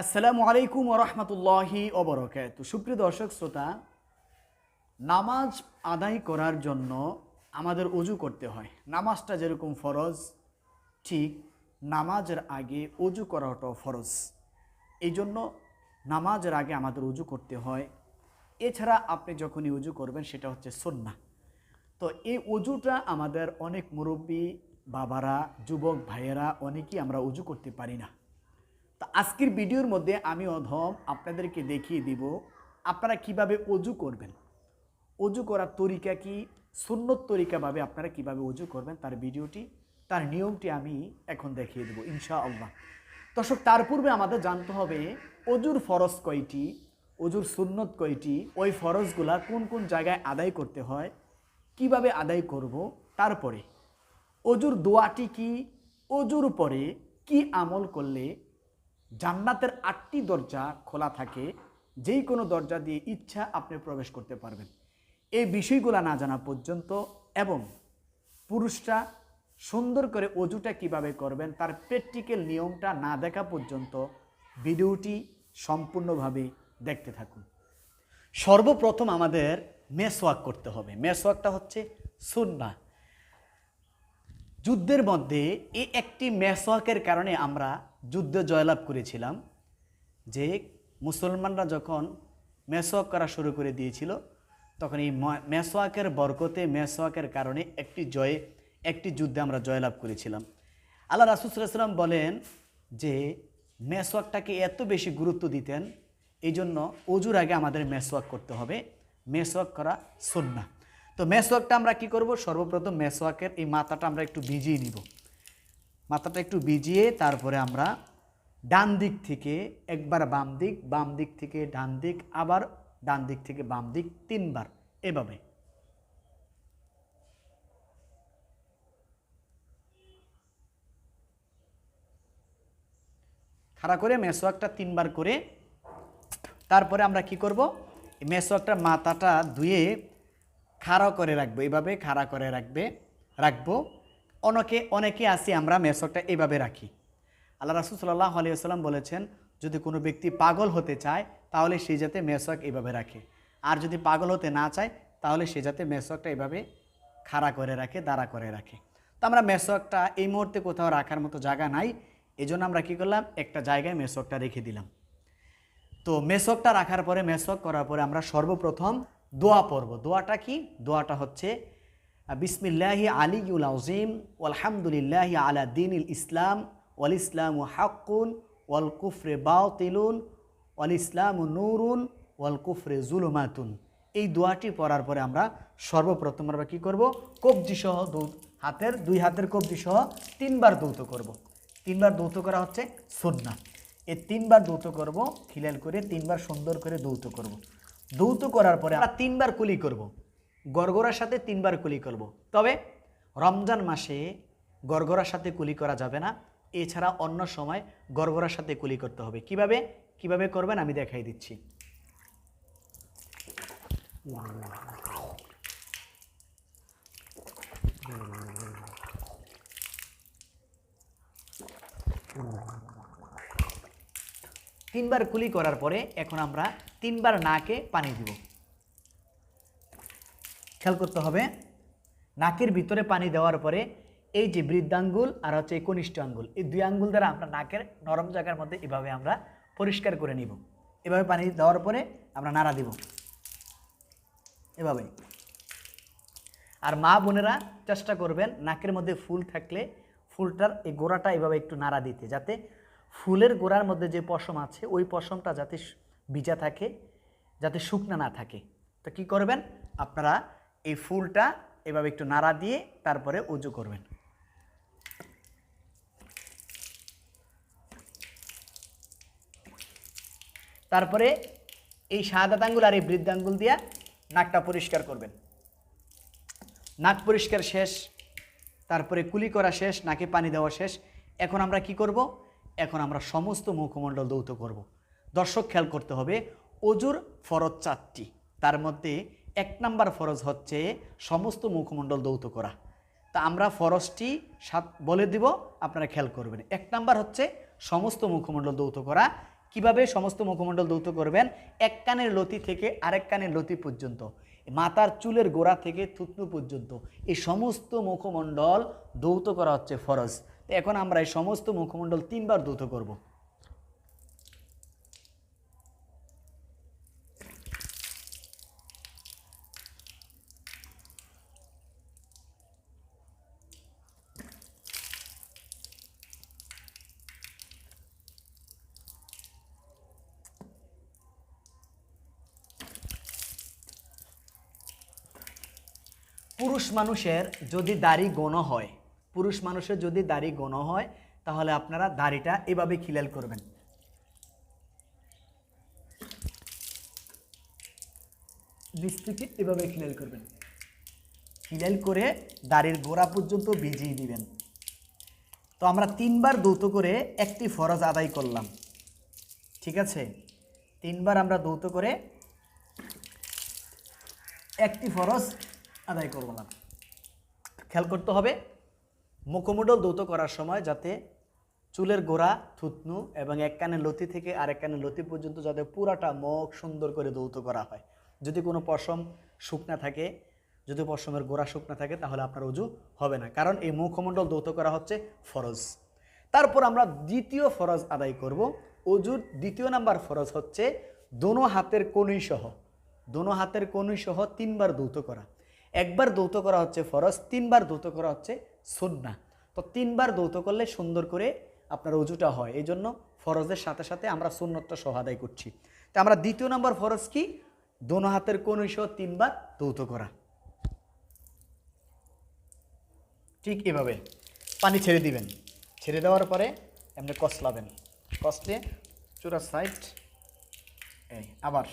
আসসালামু আলাইকুম ওরহমতুল্লাহি ওবরকাত সুপ্রিয় দর্শক, শ্রোতা, নামাজ আদায় করার জন্য আমাদের অজু করতে হয়। নামাজটা যেরকম ফরজ, ঠিক নামাজের আগে অজু করাটাও ফরজ। এই জন্য নামাজের আগে আমাদের অজু করতে হয়। এছাড়া আপনি যখনই অজু করবেন, সেটা হচ্ছে সন্না তো এই অজুটা আমাদের অনেক মুরব্বী বাবারা, যুবক ভাইয়েরা, অনেকেই আমরা অজু করতে পারি না। তো আজকের ভিডিওর মধ্যে আমি অধম আপনাদেরকে দেখিয়ে দিব আপনারা কীভাবে অজু করবেন। অজু করার তরিকা কি? সুন্নত তরিকাভাবে আপনারা কীভাবে অজু করবেন তার ভিডিওটি, তার নিয়মটি আমি এখন দেখিয়ে দেবো ইনশা আল্লাহ দর্শক, তার পূর্বে আমাদের জানতে হবে অজুর ফরজ কয়টি, অজুর সুন্নত কয়টি, ওই ফরজগুলা কোন কোন জায়গায় আদায় করতে হয়, কীভাবে আদায় করব, তারপরে অজুর দোয়াটি কি, অজুর পরে কি আমল করলে জান্নাতের আটটি দরজা খোলা থাকে, যেই কোনো দরজা দিয়ে ইচ্ছা আপনি প্রবেশ করতে পারবেন। এই বিষয়গুলো না জানা পর্যন্ত এবং পুরুষরা সুন্দর করে অজুটা কীভাবে করবেন, তার প্র্যাকটিক্যাল নিয়মটা না দেখা পর্যন্ত ভিডিওটি সম্পূর্ণভাবে দেখতে থাকুন। সর্বপ্রথম আমাদের মেসওয়াক করতে হবে। মেসওয়াকটা হচ্ছে সুন্না। যুদ্ধের মধ্যে এই একটি মেসওয়াকের কারণে আমরা যুদ্ধে জয়লাভ করেছিলাম, যে মুসলমানরা যখন মেসওয়াক করা শুরু করে দিয়েছিল, তখন এই ম- মেসওয়াকের বরকতে মেসওয়াকের কারণে একটি জয়ে, একটি যুদ্ধে আমরা জয়লাভ করেছিলাম। আল্লাহ রাসুসাল্লাম বলেন যে মেসওয়াকটাকে এত বেশি গুরুত্ব দিতেন এই জন্য অজুর আগে আমাদের মেসওয়াক করতে হবে। মেসওয়াক করা সুন্না তো মেসওয়াকটা আমরা কি করব? সর্বপ্রথম মেসওয়াকের এই মাথাটা আমরা একটু ভিজিয়ে নিব। মাথাটা একটু ভিজিয়ে তারপরে আমরা ডান দিক থেকে একবার বাম দিক বাম দিক থেকে ডান দিক, আবার ডান দিক থেকে বাম দিক তিনবার, এভাবে। খাড়া করে মেসোয়াকটা তিনবার করে তারপরে আমরা কি করব? এই মেসোয়াকটার মাথাটা ধুয়ে খাড়া করে রাখব এইভাবে খাড়া করে রাখবে, রাখব। অনেকে অনেকে আসি আমরা মেসোয়াকটা এইভাবে রাখি। আল্লাহ রাসুল সাল্লাহ আলিয়াল্লাম বলেছেন, যদি কোনো ব্যক্তি পাগল হতে চায়, তাহলে সে যাতে মেসোয়াক এইভাবে রাখে। আর যদি পাগল হতে না চায়, তাহলে সে যাতে মেসোয়াকটা এইভাবে খাড়া করে রাখে, দাঁড়া করে রাখে। তো আমরা মেসোয়াকটা এই মুহূর্তে কোথাও রাখার মতো জায়গা নাই। এই জন্য আমরা কী করলাম? একটা জায়গায় মেসোয়াকটা রেখে দিলাম। তো মেসকটা রাখার পরে মেসক করার পরে আমরা সর্বপ্রথম দোয়া পড়ব। দোয়াটা কি? দোয়াটা হচ্ছে বিসমিল্লাহি আলিউল আজিম আলহামদুলিল্লাহি আলা দিন ইসলাম, ওয়াল ইসলাম হাক্কুন, ওয়াল কুফরে বাতিলুন, ওয়াল ইসলাম নুরুন, ওয়াল কুফরে জুলুমাতুন এই দোয়াটি পড়ার পরে আমরা সর্বপ্রথম আমরা কী করব কবজি সহ দৌত হাতের, দুই হাতের কবজি সহ তিনবার দৌত করব। তিনবার দৌত করা হচ্ছে সুন্না এই তিনবার দৌত করব, খিলাল করে তিনবার সুন্দর করে দৌত করব। দৌত করার পরে আমরা তিনবার কুলি করব। গড়গড়ার সাথে তিনবার কুলি করব। তবে রমজান মাসে গড়গড়ার সাথে কুলি করা যাবে না। এছাড়া অন্য সময় গড়গড়ার সাথে কুলি করতে হবে। কীভাবে? কীভাবে করবেন? আমি দেখাই দিচ্ছি। তিনবার কুলি করার পরে এখন আমরা তিনবার নাকে পানি দিব। খেয়াল করতে হবে, নাকের ভিতরে পানি দেওয়ার পরে এই যে বৃদ্ধাঙ্গুল আর হচ্ছে এই কনিষ্ঠ আঙ্গুল, এই দুই আঙ্গুল দ্বারা আমরা নাকের নরম জায়গার মধ্যে এভাবে আমরা পরিষ্কার করে নিব। এভাবে পানি দেওয়ার পরে আমরা নাড়া দিব। এভাবে আর মা বোনেরা চেষ্টা করবেন নাকের মধ্যে ফুল থাকলে ফুলটার এই গোড়াটা এভাবে একটু নাড়া দিতে, যাতে ফুলের গোড়ার মধ্যে যে পশম আছে, ওই পশমটা যাতে ভিজা থাকে, যাতে শুকনা না থাকে। তো কি করবেন? আপনারা এই ফুলটা এভাবে একটু নাড়া দিয়ে তারপরে উজু করবেন। তারপরে এই শাহাদাত আঙ্গুল আর এই বৃদ্ধাঙ্গুল দিয়া নাকটা পরিষ্কার করবেন। নাক পরিষ্কার শেষ, তারপরে কুলি করা শেষ, নাকে পানি দেওয়া শেষ। এখন আমরা কি করব? এখন আমরা সমস্ত মুখমণ্ডল দৌত করব। দর্শক, খেয়াল করতে হবে, অজুর ফরজ চারটি। তার মধ্যে এক নাম্বার ফরজ হচ্ছে সমস্ত মুখমণ্ডল দৌত করা। তা আমরা ফরজটি সাত বলে দিব, আপনারা খেয়াল করবেন। এক নাম্বার হচ্ছে সমস্ত মুখমণ্ডল দৌত করা। কীভাবে সমস্ত মুখমণ্ডল দৌত করবেন? এক কানের লতি থেকে আরেক কানের লতি পর্যন্ত, মাথার চুলের গোড়া থেকে থুতনু পর্যন্ত, এই সমস্ত মুখমণ্ডল দৌত করা হচ্ছে ফরজ। এখন আমরা এই সমস্ত মুখমণ্ডল তিনবার দৌত করব। পুরুষ মানুষের যদি দাড়ি গণ হয়, পুরুষ মানুষের যদি দাড়ি গণ হয়, তাহলে আপনারা দাড়িটা এভাবে খিলাল করবেন। নিচ এভাবে খিলাল করবেন। খিলাল করে দাড়ির গোড়া পর্যন্ত ভিজিয়ে দিবেন। তো আমরা তিনবার দৌত করে একটি ফরজ আদায় করলাম। ঠিক আছে? তিনবার আমরা দৌত করে একটি ফরজ আদায় করব না। খেয়াল করতে হবে মুখমুডল দৌত করার সময় যাতে চুলের গোড়া থুতনু এবং এক কানের লতি থেকে আরেক কানের লতি পর্যন্ত যাতে পুরাটা মুখ সুন্দর করে দৌত করা হয়। যদি কোনো পশম শুকনা থাকে, যদি পশমের গোড়া শুকনা থাকে, তাহলে আপনার উজু হবে না। কারণ এই মুখমণ্ডল দৌত করা হচ্ছে ফরজ। তারপর আমরা দ্বিতীয় ফরজ আদায় করব। অজুর দ্বিতীয় নাম্বার ফরজ হচ্ছে, দোনো হাতের কনুই সহ, দোনো হাতের কনুই সহ তিনবার দৌত করা। একবার দৌত করা হচ্ছে ফরজ, তিনবার দৌত করা হচ্ছে সুন্না তো তিনবার দৌত করলে সুন্দর করে আপনার অজুটা হয়। এই জন্য ফরজের সাথে সাথে আমরা সুন্নতটা সহ আদায় করছি। তো আমরা দ্বিতীয় নম্বর ফরজ কি? দোনো হাতের কনুই সহ তিনবার দৌত করা। ঠিক এভাবে। পানি ছেড়ে দিবেন। ছেড়ে দেওয়ার পরে এমনি কসলাবেন। কসলে চূড়া সাইড এই, আবার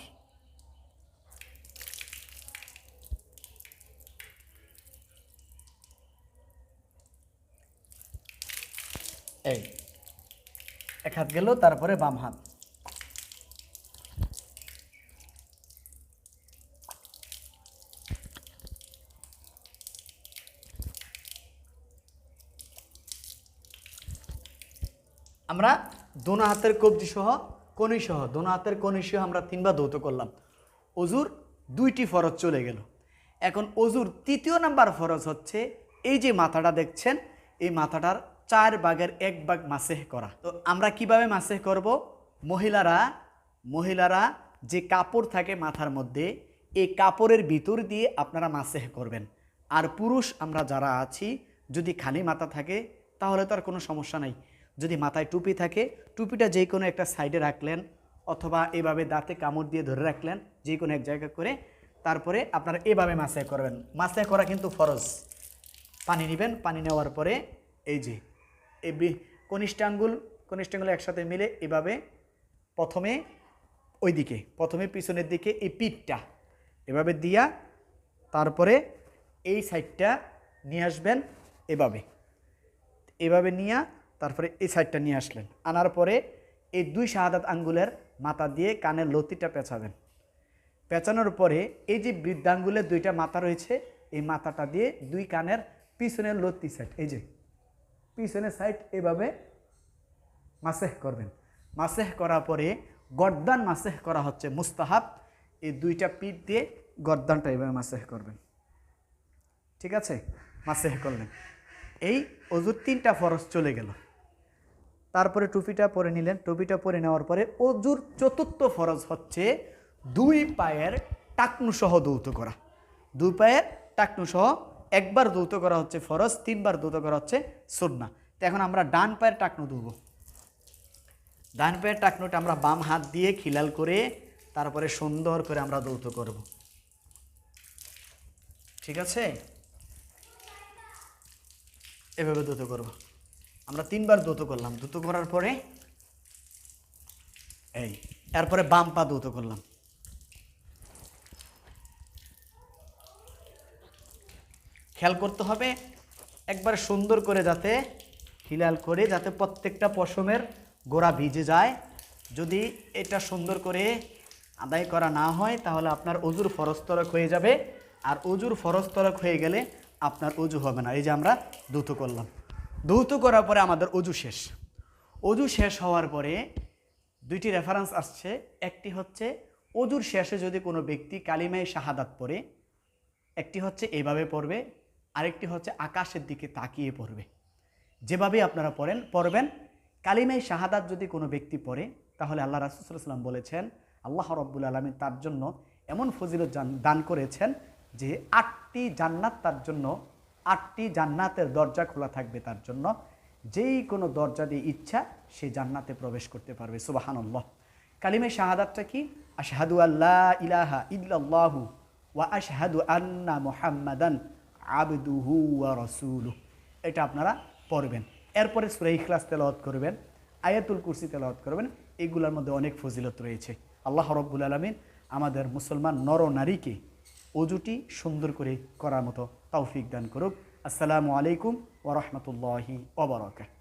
এই, এক হাত গেল, তারপরে বাম হাত। আমরা দোনো হাতের কবজি সহ কনি সহ, দোনো হাতের কনি সহ আমরা তিনবার দৌত করলাম। অজুর দুইটি ফরজ চলে গেল। এখন অজুর তৃতীয় নাম্বার ফরজ হচ্ছে, এই যে মাথাটা দেখছেন, এই মাথাটার চার ভাগের এক ভাগ মাসেহ করা। তো আমরা কীভাবে মাসেহ করব? মহিলারা মহিলারা যে কাপড় থাকে মাথার মধ্যে, এই কাপড়ের ভিতর দিয়ে আপনারা মাসেহ করবেন। আর পুরুষ আমরা যারা আছি, যদি খালি মাথা থাকে, তাহলে তো আর কোনো সমস্যা নাই। যদি মাথায় টুপি থাকে, টুপিটা যে কোনো একটা সাইডে রাখলেন, অথবা এভাবে দাঁতে কামড় দিয়ে ধরে রাখলেন, যে কোনো এক জায়গা করে, তারপরে আপনারা এভাবে মাসে করবেন। মাসে করা কিন্তু ফরজ। পানি নেবেন, পানি নেওয়ার পরে, এই যে এই বি- কনিষ্ঠ আঙ্গুল কনিষ্ঠ আঙ্গুল একসাথে মিলে এভাবে প্রথমে ওই দিকে প্রথমে পিছনের দিকে এই পিঠটা এভাবে দিয়া তারপরে এই সাইডটা নিয়ে আসবেন এভাবে। এভাবে নিয়ে তারপরে এই সাইডটা নিয়ে আসলেন। আনার পরে এই দুই শাহাদাত আঙ্গুলের মাথা দিয়ে কানের লতিটা পেঁচাবেন। পেঁচানোর পরে এই যে বৃদ্ধাঙ্গুলের দুইটা মাথা রয়েছে, এই মাথাটা দিয়ে দুই কানের পিছনের লতি সাইড এই যে পিছনের সাইড এভাবে মাসেহ করবেন। মাসেহ করার পরে গর্দান মাসেহ করা হচ্ছে মুস্তাহাব। এই দুইটা পিঠ দিয়ে গর্দানটা এভাবে মাসেহ করবেন। ঠিক আছে? মাসেহ করলেন। এই অজুর তিনটা ফরজ চলে গেল। তারপরে টুপিটা পরে নিলেন। টুপিটা পরে নেওয়ার পরে অজুর চতুর্থ ফরজ হচ্ছে দুই পায়ের টাকনু সহ দৌত করা। দুই পায়ের টাকনু সহ একবার দৌত করা হচ্ছে ফরজ, তিনবার দৌত করা হচ্ছে সুন্না তো এখন আমরা ডান পায়ের টাকনু ধুব। ডান পায়ের টাকনুটা আমরা বাম হাত দিয়ে খিলাল করে তারপরে সুন্দর করে আমরা দৌত করব। ঠিক আছে? এভাবে দ্রুত করব। আমরা তিনবার দ্রুত করলাম। দ্রুত করার পরে, এই, এরপরে বাম পা দ্রুত করলাম। খেয়াল করতে হবে, একবার সুন্দর করে যাতে হিলাল করে, যাতে প্রত্যেকটা পশমের গোড়া ভিজে যায়। যদি এটা সুন্দর করে আদায় করা না হয়, তাহলে আপনার অজুর ফরস্তরক হয়ে যাবে। আর অজুর ফরস্তরক হয়ে গেলে আপনার অজু হবে না। এই যে আমরা দ্রুত করলাম। দ্রুত করার পরে আমাদের অজু শেষ। অজু শেষ হওয়ার পরে দুইটি রেফারেন্স আসছে। একটি হচ্ছে, অজুর শেষে যদি কোনো ব্যক্তি কালিমায় শাহাদাত পড়ে, একটি হচ্ছে এইভাবে পড়বে আরেকটি হচ্ছে আকাশের দিকে তাকিয়ে পড়বে। যেভাবে আপনারা পড়েন, পড়বেন। কালিমাই শাহাদাত যদি কোনো ব্যক্তি পড়ে, তাহলে আল্লাহ রাসুসাল্লাম বলেছেন, আল্লাহ রব্বুল আলমী তার জন্য এমন ফজিলত দান করেছেন যে আটটি জান্নাত তার জন্য, আটটি জান্নাতের দরজা খোলা থাকবে তার জন্য। যেই কোনো দরজা দিয়ে ইচ্ছা, সে জান্নাতে প্রবেশ করতে পারবে। সুবাহানল্লাহ। কালিমে শাহাদাতটা কি? আশহাদু আল্লাহ ইলাহা ইল্লাল্লাহু ওয়া আশহাদু আন্না মুহাম্মাদান আবদুহু ওয়া রসুলু এটা আপনারা পড়বেন। এরপরে সূরা ইখলাস তেলাওয়াত করবেন, আয়াতুল কুরসি তেলাওয়াত করবেন, এগুলোর মধ্যে অনেক ফজিলত রয়েছে। আল্লাহ রব্বুল আলমিন আমাদের মুসলমান নর নারীকে অজুটি সুন্দর করে করার মতো তৌফিক দান করুক। আসসালামু আলাইকুম ওরহমতুল্লাহি ওবরাকাত